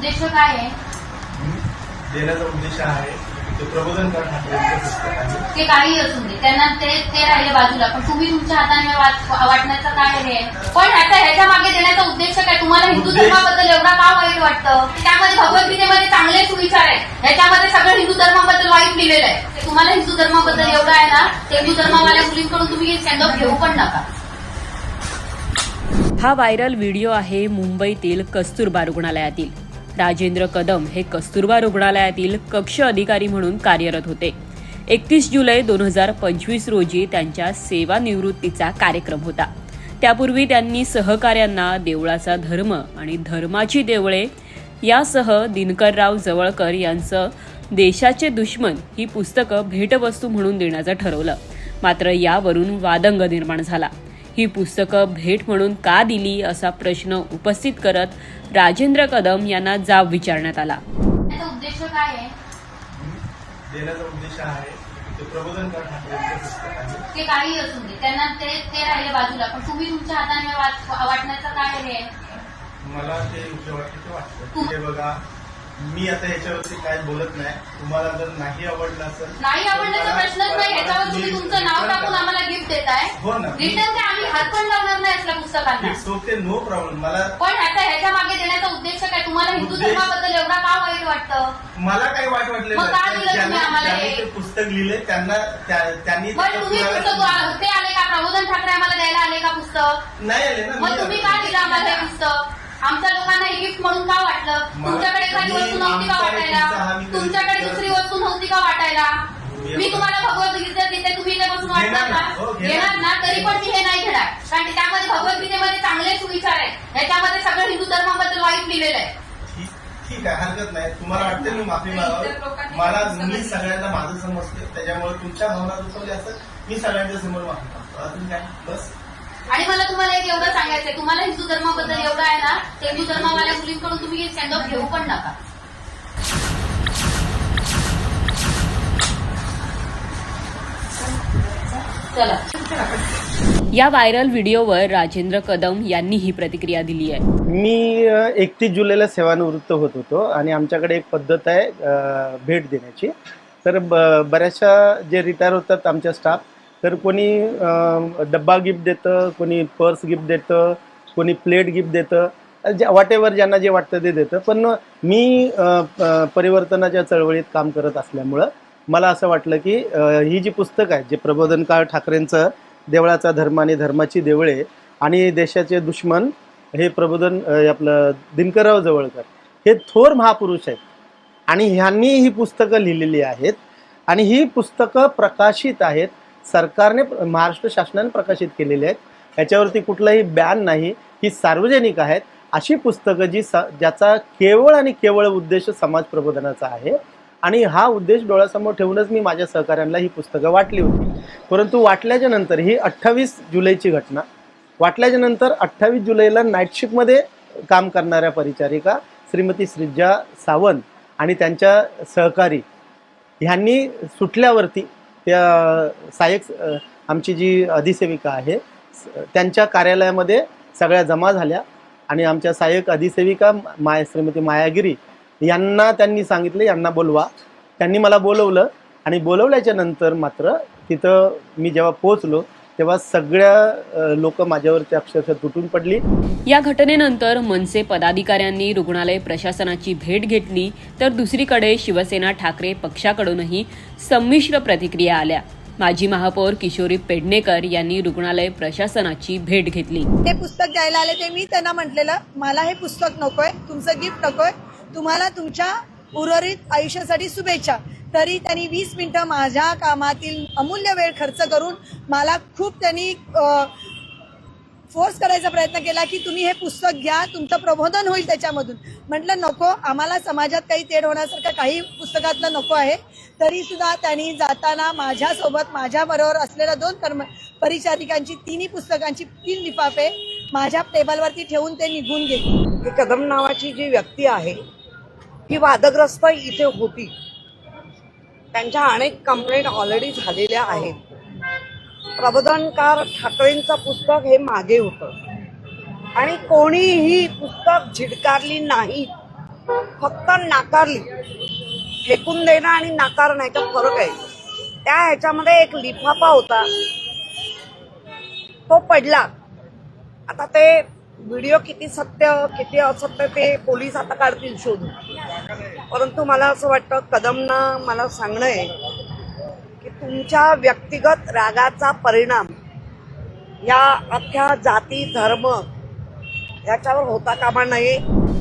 उद्देश काय आहे? देण्याचा उद्देश आहे ते आहे. ते काही असून दे. त्यांना ते ते राहिले बाजूला. पण तुम्ही तुमच्या हाताने वाटण्याचं काय हे आहे? पण ह्याचा ह्याच्या मागे देण्याचा उद्देश काय? तुम्हाला हिंदू धर्माबद्दल एवढा का वाईट वाटतं? त्यामध्ये भगवद्गीतेमध्ये चांगले सुविचार आहेत. ह्याच्यामध्ये सगळं हिंदू धर्माबद्दल वाईट लिहिलेलं आहे. ते तुम्हाला हिंदू धर्माबद्दल एवढं आहे ना ते हिंदू धर्मावाल्या मुलींकडून तुम्ही स्टँड अप घेऊ पण नका. हा व्हायरल व्हिडिओ आहे मुंबईतील कस्तुरबा रुग्णालयातील. राजेंद्र कदम हे कस्तुरबा रुग्णालयातील कक्ष अधिकारी म्हणून कार्यरत होते. एकतीस जुलै दोन हजार पंचवीस रोजी त्यांच्या सेवानिवृत्तीचा कार्यक्रम होता. त्यापूर्वी त्यांनी सहकाऱ्यांना देवळाचा धर्म आणि धर्माची देवळे यासह दिनकरराव जवळकर यांचं देशाचे दुश्मन ही पुस्तकं भेटवस्तू म्हणून देण्याचं ठरवलं. मात्र यावरून वादंग निर्माण झाला. ही पुस्तकं भेट म्हणून का दिली असा प्रश्न उपस्थित करत राजेंद्र कदम यांना जाब विचारण्यात आला. त्याचा उद्देश काय आहे? देण्याचा उद्देश आहे ते प्रबोधनकार ठाकरेंचं पुस्तक आहे. ते काही असून दे. त्यांना ते ते राहिले बाजूला. पण तुम्ही तुमच्या हाताने वाटण्याचं काय हे? आहे? मला ते योग्य वाटतं ते वाटतं. बघा मी आता याच्यावरती काय बोलत नाही. तुम्हाला जर नाही आवडलं असेल नाही आवडण्याचा प्रश्नच नाही. ह्याच्यावर तुम्ही तुमचं नाव टाकून आम्हाला गिफ्ट देताय. हो ना रिटर्न ते आम्ही हात पण लावणार नाही असल्या पुस्तकांना. इट्स ओके नो प्रॉब्लेम मला पण ह्याचा ह्याच्या मागे देण्याचा उद्देश काय? तुम्हाला हिंदू उद्देश- धर्माबद्दल एवढा का वाईट वाटतं? मला काही वाट वाटले मग का दिलं तुम्ही आम्हाला हे? ते पुस्तक लिहिले त्यांना त्या- त्यांनी पण त्याच्या तुम्ही पुराव्यात- पुस्तक ते आले का? प्रबोधन ठाकरे आम्हाला द्यायला आले का पुस्तक? नाही आले ना मग मी तुम्ही. का दिलं आम्हाला हे पुस्तक? आमच्या लोकांना हे गिफ्ट म्हणून का वाटलं? तुमच्याकडे एखादी वस्तू नव्हती का वाटायला? तुमच्याकडे दुसरी वस्तू नव्हती का वाटायला? मी- तुम्हाला भगवद्गीता देते तुम्ही इथे बसून वाटणार ना. का हो, घेणार. ना तरी पण मी हे नाही घेणार. कारण की त्यामध्ये भगवद्गीतेमध्ये चांगले सुविचार आहेत. ह्याच्यामध्ये सगळं हिंदू धर्माबद्दल वाईट लिहिलेलं आहे. ठीक आहे हरकत नाही. तुम्हाला वाटते मी माफी मागावं? मला मी सगळ्यांना माझं समजते त्याच्यामुळे तुमच्या भावना दुखवल्या असं मी सगळ्यांच्या समोर माफी मागतो. अजून काय? बस. आणि मला तुम्हाला एक एवढं सांगायचंय तुम्हाला हिंदू धर्माबद्दल एवढं आहे ना ते हिंदू धर्मावाल्या मुलींकडून तुम्ही स्टँड अप घेऊ पण नका. चला. या व्हायरल व्हिडिओवर राजेंद्र कदम यांनी ही प्रतिक्रिया दिली आहे. मी एकतीस जुलैला सेवानिवृत्त होत होतो आणि आमच्याकडे एक पद्धत आहे भेट देण्याची. तर ब बऱ्याचशा जे रिटायर होतात आमच्या स्टाफ तर कोणी डब्बा गिफ्ट देतं कोणी पर्स गिफ्ट देतं कोणी प्लेट गिफ्ट देतं ज्या वाटेवर ज्यांना जे वाटतं ते देतं. पण मी परिवर्तनाच्या चळवळीत काम करत असल्यामुळं मला असं वाटलं की ही जी पुस्तक आहे जे प्रबोधनकार ठाकरेंचं देवळाचा धर्म आणि धर्माची देवळे आणि देशाचे दुश्मन हे प्रबोधन आपलं दिनकरराव जवळकर हे थोर महापुरुष आहेत. आणि ह्यांनी ही पुस्तकं लिहिलेली आहेत आणि ही पुस्तकं प्रकाशित आहेत सरकारने महाराष्ट्र शासनाने प्रकाशित केलेले आहेत. याच्यावरती कुठलाही बॅन नाही. ही सार्वजनिक आहेत. अशी पुस्तकं जी स ज्याचा केवळ आणि केवळ उद्देश समाज प्रबोधनाचा आहे. आणि हा उद्देश डोळ्यासमोर ठेवूनच मी माझ्या सहकाऱ्यांना ही पुस्तकं वाटली होती. परंतु वाटल्याच्या नंतर ही अठ्ठावीस जुलैची घटना. वाटल्याच्या नंतर अठ्ठावीस जुलैला नाईट शिफ्टमध्ये काम करणाऱ्या परिचारिका श्रीमती श्रीजा सावंत आणि त्यांच्या सहकारी ह्यांनी सुटल्यावरती त्या सहाय्यक आमची जी अधिसेविका आहे त्यांच्या कार्यालयामध्ये सगळ्या जमा झाल्या आणि आमच्या सहाय्यक अधिसेविका माया श्रीमती मायागिरी यांना त्यांनी सांगितलं यांना बोलवा. त्यांनी मला बोलवलं आणि बोलवल्याच्या नंतर मात्र तिथं मी जेव्हा पोचलो तेव्हा सगळ्या लोक माझ्यावरती अक्षरशः तुटून पडली. या घटनेनंतर मनसे पदाधिकाऱ्यांनी रुग्णालय प्रशासनाची भेट घेतली तर दुसरीकडे शिवसेना ठाकरे पक्षाकडूनही संमिश्र प्रतिक्रिया आल्या. माजी महापौर किशोरी पेडणेकर यांनी रुग्णालय प्रशासनाची भेट घेतली. ते पुस्तक द्यायला आले ते मी त्यांना म्हटलेलं मला हे पुस्तक नकोय तुमचं गिफ्ट नकोय. तुम्हाला तुमच्या उर्वरित आयुष्यासाठी शुभेच्छा. तरी त्यांनी वीस मिनिटं माझ्या कामातील अमूल्य वेळ खर्च करून मला खूप त्यांनी फोर्स करायचा प्रयत्न केला की तुम्ही हे पुस्तक घ्या तुमचं प्रबोधन होईल त्याच्यामधून. म्हटलं नको आम्हाला समाजात काही तेढ होण्यासारखं काही पुस्तकातलं नको आहे. तरी सुद्धा त्यांनी जाताना माझ्यासोबत माझ्याबरोबर असलेल्या दोन कर्म परिचारिकांची तिन्ही पुस्तकांची तीन लिफाफे माझ्या टेबलवरती ठेवून ते निघून गेले. कदम नावाची जी व्यक्ती आहे ही वादग्रस्त इथे होती. त्यांच्या अनेक कंप्लेंट ऑलरेडी झालेल्या आहेत. प्रबोधनकार ठाकरेंचं पुस्तक हे मागे होतं. आणि कोणीही पुस्तक झिडकारली नाही फक्त नाकारली फेकून देणं आणि नाकारणं ह्याच्यात फरक आहे. त्या ह्याच्यामध्ये एक लिफाफा होता. तो पडला. आता ते व्हिडिओ किती सत्य किती असत्य ते पोलीस आता काढतील शोधून. परंतु मला असं वाटतं कदमना मला सांगणं आहे की तुमच्या व्यक्तिगत रागाचा परिणाम या अख्ख्या जाती धर्म याच्यावर होता कामा नये.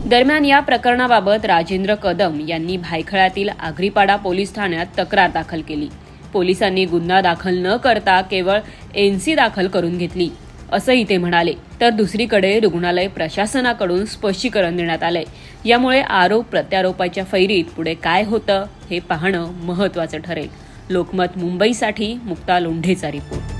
दरम्यान या प्रकरणाबाबत राजेंद्र कदम यांनी भायखळ्यातील आग्रीपाडा पोलीस ठाण्यात तक्रार दाखल केली. पोलिसांनी गुन्हा दाखल न करता केवळ एनसी दाखल करून घेतली. असंही ते म्हणाले. तर दुसरीकडे रुग्णालय प्रशासनाकडून स्पष्टीकरण देण्यात आलंय. यामुळे आरोप प्रत्यारोपाच्या फैरीत पुढे काय होतं हे पाहणं महत्वाचं ठरेल. लोकमत मुंबईसाठी मुक्ता लोंढेचा रिपोर्ट.